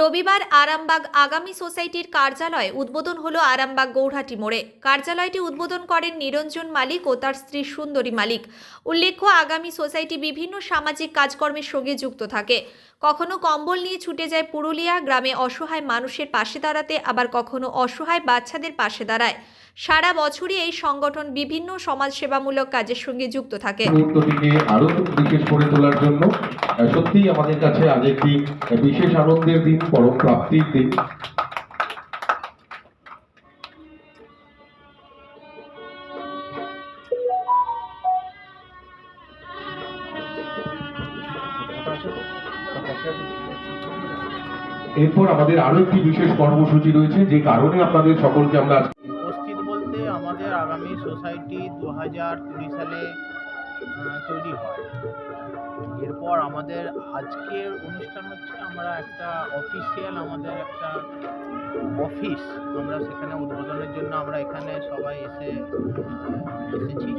রবিবার আরামবাগ আগামী সোসাইটির কার্যালয় উদ্বোধন হল আরামবাগ গৌহাটি মোড়ে। কার্যালয়টি উদ্বোধন করেন নিরঞ্জন মালিক ও তার স্ত্রী সুন্দরী মালিক। উল্লেখ্য, আগামী সোসাইটি বিভিন্ন সামাজিক কাজকর্মের সঙ্গে যুক্ত থাকে। কখনো কম্বল নিয়ে ছুটে যায় পুরুলিয়া, গ্রামে অসহায় মানুষের পাশে দাঁড়াতে, আবার কখনো অসহায় বাচ্চাদের পাশে দাঁড়ায়। সারা বছরই এই সংগঠন বিভিন্ন সমাজসেবামূলক কাজের সঙ্গে যুক্ত থাকে। মুহূর্তটিকে আরও বিশেষ করে তোলার জন্য সত্যিই আমাদের কাছে আজ একটি বিশেষ আনন্দের দিন, পরম প্রাপ্তির দিন। এরপর আমাদের আরও একটি বিশেষ কর্মসূচি রয়েছে, যে কারণে আপনাদের সকলকে আমরা বলতে আমাদের আগামী সোসাইটি দু হাজার কুড়ি সালে তৈরি হয়। এরপর আমাদের আজকের অনুষ্ঠান হচ্ছে আমরা একটা অফিসিয়াল আমাদের একটা অফিস আমরা সেখানে উদ্বোধনের জন্য আমরা এখানে সবাই এসে, এসেছি।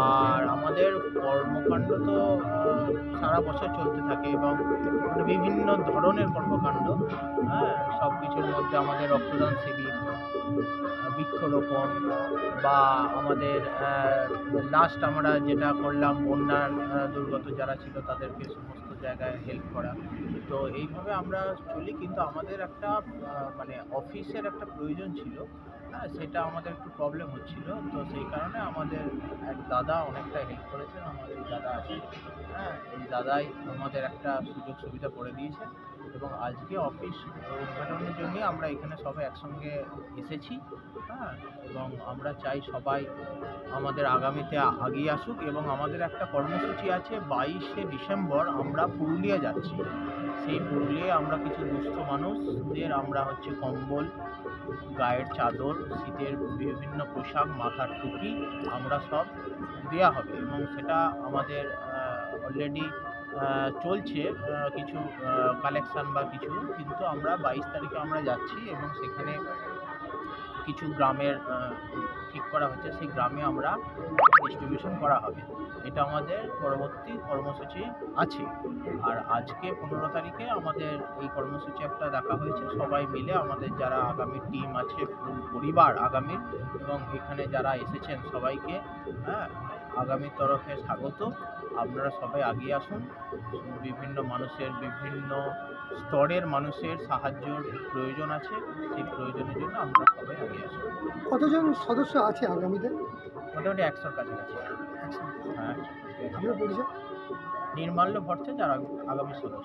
আর আমাদের কর্মকাণ্ড তো সারা বছর চলতে থাকে এবং মানে বিভিন্ন ধরনের কর্মকাণ্ড হ্যাঁ সব কিছুর মধ্যে আমাদের রক্তদান শিবির, বৃক্ষরোপণ বা আমাদের লাস্ট আমরা যেটা করলাম, বন্যার দুর্গত যারা ছিল তাদেরকে সমস্ত জায়গায় হেল্প করা। তো এইভাবে আমরা চলি, কিন্তু আমাদের একটা মানে অফিসের একটা প্রয়োজন ছিল। সেটা আমাদের একটু প্রবলেম হচ্ছিল। তো সেই কারণে আমাদের এক দাদা অনেকটা হেল্প করেছেন, আমাদের দাদা আছে হ্যাঁ এই দাদাই আমাদের একটা সুযোগ সুবিধা করে দিয়েছে এবং আজকে অফিস উদ্ঘাটনের জন্য আমরা এখানে সবাই একসঙ্গে এসেছি। হ্যাঁ এবং আমরা চাই সবাই আমাদের আগামীতে আগিয়ে আসুক এবং আমাদের একটা কর্মসূচি আছে, বাইশে ডিসেম্বর আমরা পুরুলিয়া যাচ্ছি। সেই পুরুলিয়ায় আমরা কিছু দুস্থ মানুষদের, আমরা হচ্ছে কম্বল, গায়ের চাদর শীতের বিভিন্ন পোশাক, মাথার টুপি আমরা সব দেওয়া হবে এবং সেটা আমাদের অলরেডি চলছে কিছু কালেকশন বা কিছু। কিন্তু আমরা বাইশ তারিখে আমরা যাচ্ছি এবং সেখানে কিছু গ্রামের ঠিক করা হচ্ছে সেই গ্রামে আমরা ডিস্ট্রিবিউশন করা হবে। এটা আমাদের পরবর্তী কর্মসূচি আছে। আর আজকে পনেরো তারিখে আমাদের এই কর্মসূচি একটা দেখা হয়েছে। সবাই মিলে আমাদের যারা আগামী টিম আছে, পরিবার আগামীর এবং এখানে যারা এসেছেন সবাইকে হ্যাঁ আগামীর তরফে স্বাগত। আপনারা সবাই এগিয়ে আসুন। বিভিন্ন মানুষের বিভিন্ন স্তরের মানুষের সাহায্যর প্রয়োজন আছে সেই প্রয়োজনের জন্য আমরা সবাই এগিয়ে আসুন। কতজন সদস্য আছে আগামীতে? মোটামুটি একশোর কাছাকাছি। হ্যাঁ নির্মাল্য ভট্টাচার্য আগামী সদস্য।